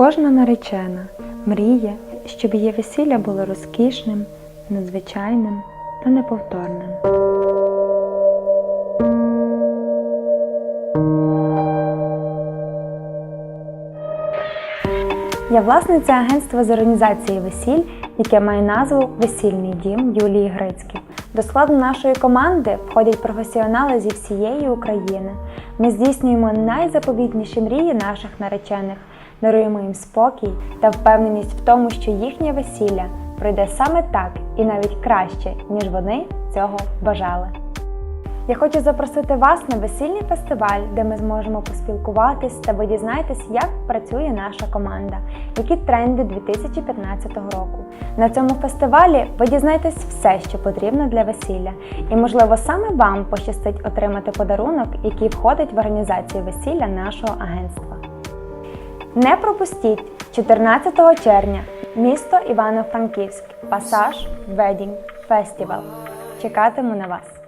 Кожна наречена мріє, щоб її весілля було розкішним, надзвичайним та неповторним. Я власниця агентства з організації весіль, яке має назву Весільний дім Юлії Грицьків. До складу нашої команди входять професіонали зі всієї України. Ми здійснюємо найзаповітніші мрії наших наречених, даруємо їм спокій та впевненість в тому, що їхнє весілля пройде саме так і навіть краще, ніж вони цього бажали. Я хочу запросити вас на весільний фестиваль, де ми зможемо поспілкуватись та ви дізнаєтесь, як працює наша команда, які тренди 2015 року. На цьому фестивалі ви дізнаєтесь все, що потрібно для весілля, і можливо саме вам пощастить отримати подарунок, який входить в організацію весілля нашого агентства. Не пропустіть 14 червня місто Івано-Франківськ, пасаж Wedding Festival. Чекатиму на вас.